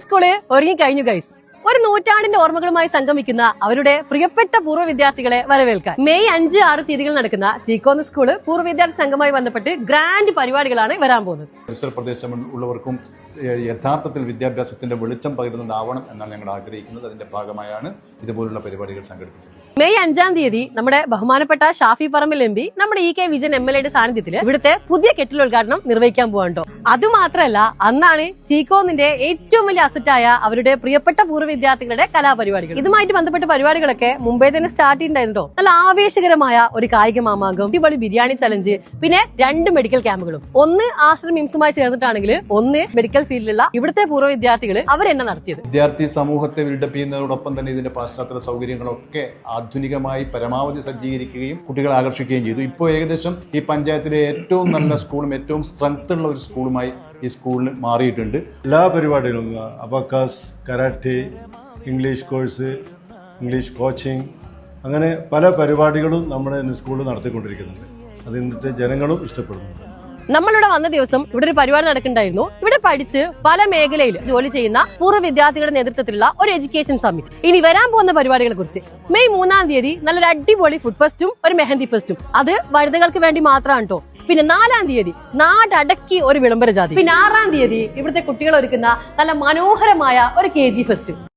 School ഒരുങ്ങി കഴിഞ്ഞു guys ഒരു നൂറ്റാണ്ടിന്റെ ഓർമ്മകളുമായി സംഗമിക്കുന്ന അവരുടെ പ്രിയപ്പെട്ട പൂർവ വിദ്യാർത്ഥികളെ വരവേൽക്കാൻ. മെയ് അഞ്ച് ആറ് തീയതികൾ നടക്കുന്ന ചീക്കോന്ന് സ്കൂൾ പൂർവ വിദ്യാർത്ഥി സംഘമായി ബന്ധപ്പെട്ട് ഗ്രാൻഡ് പരിപാടികളാണ് വരാൻ പോകുന്നത്. പരിസര പ്രദേശം ഉള്ളവർക്കും യഥാർത്ഥത്തിൽ വിദ്യാഭ്യാസത്തിന്റെ വെളിച്ചം പകരുന്നതാവണം എന്നാണ് ഞങ്ങൾ ആഗ്രഹിക്കുന്നത്. അതിന്റെ ഭാഗമായാണ് ഇതുപോലുള്ള പരിപാടികൾ സംഘടിപ്പിച്ചത് മെയ് അഞ്ചാം തീയതി നമ്മുടെ ബഹുമാനപ്പെട്ട ഷാഫി പറമ്പിൽ എം പി നമ്മുടെ E K Vijayan M L എയുടെ സാന്നിധ്യത്തിൽ ഇവിടുത്തെ പുതിയ കെട്ടിൽ ഉദ്ഘാടനം നിർവഹിക്കാൻ പോകാണ്ടോ അതുമാത്രമല്ല അന്നാണ് ചീക്കോന്നിന്റെ ഏറ്റവും വലിയ അസറ്റായ അവരുടെ പ്രിയപ്പെട്ട പൂർവ വിദ്യാർത്ഥികളുടെ കലാപരിപാടികൾ. ഇതുമായിട്ട് ബന്ധപ്പെട്ട പരിപാടികളൊക്കെ മുംബൈ തന്നെ സ്റ്റാർട്ട് ചെയ്യുന്നുണ്ടായിരുന്നോ നല്ല ആവേശകരമായ ഒരു കായിക മാമാങ്കം അടിപൊളി ബിരിയാണി ചലഞ്ച് പിന്നെ രണ്ട് മെഡിക്കൽ ക്യാമ്പുകളും ഒന്ന് ആശ്രം മിംസുമായി ചേർന്നിട്ടാണെങ്കിൽ ഒന്ന് മെഡിക്കൽ ഫീൽഡിലുള്ള ഇവിടുത്തെ പൂർവ വിദ്യാർത്ഥികൾ അവരെന്നെ നടത്തിയത്. വിദ്യാർത്ഥി സമൂഹത്തെ ബിൽഡപ്പ് തന്നെ ഇതിന്റെ പാശ്ചാത്യ സൗകര്യങ്ങളൊക്കെ ആധുനികമായി പരമാവധി സജ്ജീകരിക്കുകയും കുട്ടികളെ ആകർഷിക്കുകയും ചെയ്തു. ഇപ്പോൾ ഏകദേശം ഈ പഞ്ചായത്തിലെ ഏറ്റവും നല്ല സ്കൂളും ഏറ്റവും സ്ട്രെങ്ത് ഉള്ള ഒരു സ്കൂളുമായി ഈ സ്കൂളിന് മാറിയിട്ടുണ്ട്. എല്ലാ പരിപാടികളും abacus karate English course English coaching അങ്ങനെ പല പരിപാടികളും നമ്മുടെ സ്കൂളിൽ നടത്തിക്കൊണ്ടിരിക്കുന്നുണ്ട്. അത് ഇന്നത്തെ ജനങ്ങളും ഇഷ്ടപ്പെടുന്നുണ്ട്. നമ്മളിവിടെ വന്ന ദിവസം ഇവിടെ ഒരു പരിപാടി നടക്കുന്നുണ്ടായിരുന്നു. ഇവിടെ പഠിച്ച് പല മേഖലയിൽ ജോലി ചെയ്യുന്ന പൂർവ വിദ്യാർത്ഥികളുടെ നേതൃത്വത്തിലുള്ള ഒരു എഡ്യൂക്കേഷൻ സമ്മിറ്റ് ഇനി വരാൻ പോകുന്ന പരിപാടികളെ കുറിച്ച് മെയ് മൂന്നാം തീയതി നല്ലൊരു അടിപൊളി ഫുഡ് ഫെസ്റ്റും ഒരു മെഹന്തി ഫെസ്റ്റും അത് വനിതകൾക്ക് വേണ്ടി മാത്രമാണ് കേട്ടോ പിന്നെ നാലാം തീയതി നാടടക്കി ഒരു വിളംബര ജാതി. പിന്നെ ആറാം തീയതി ഇവിടുത്തെ കുട്ടികൾ ഒരുക്കുന്ന നല്ല മനോഹരമായ ഒരു കെ ഫെസ്റ്റും